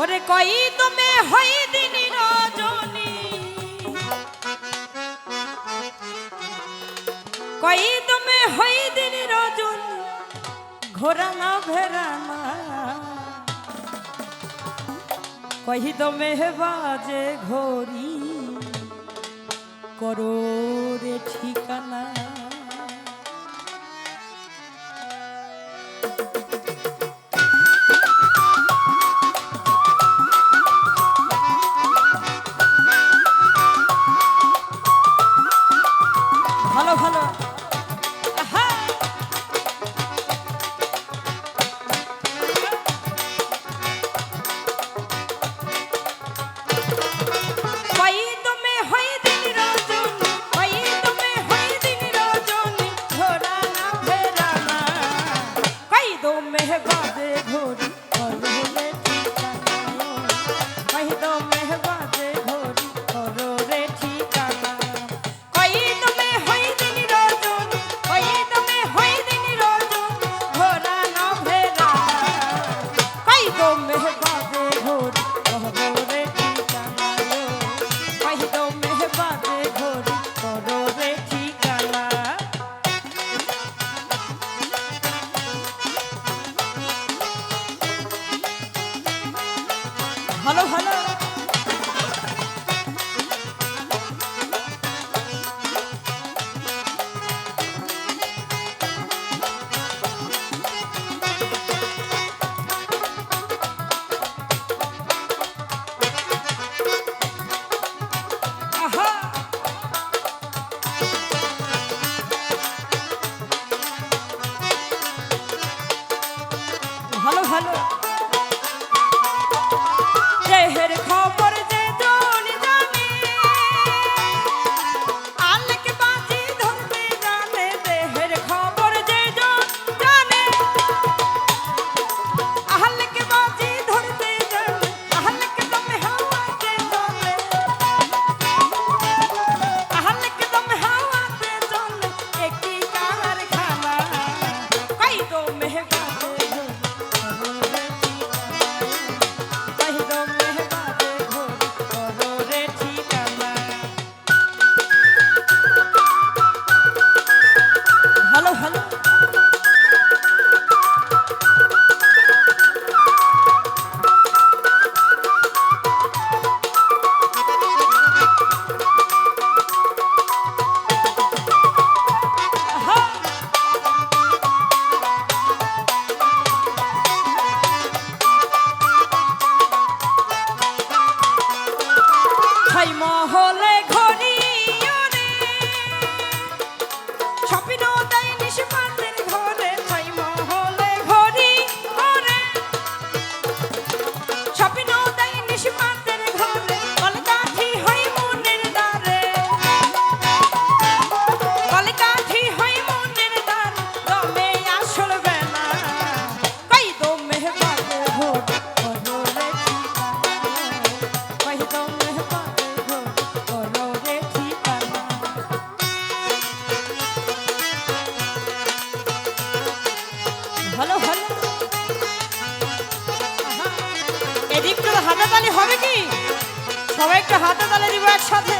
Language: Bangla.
ওরে কই তুমি হই দিন রজনী? কই তুমি হই দিন রজনী? ঘোরা না ভেরা না কহি তুমি বাজে করো রে ঠিকানা। বাজে ঘড়ি ভালো ভালো Hello, hello. Oh. হাতে তালি হবে কি? সবাই একটা হাতে তালি দিব একসাথে।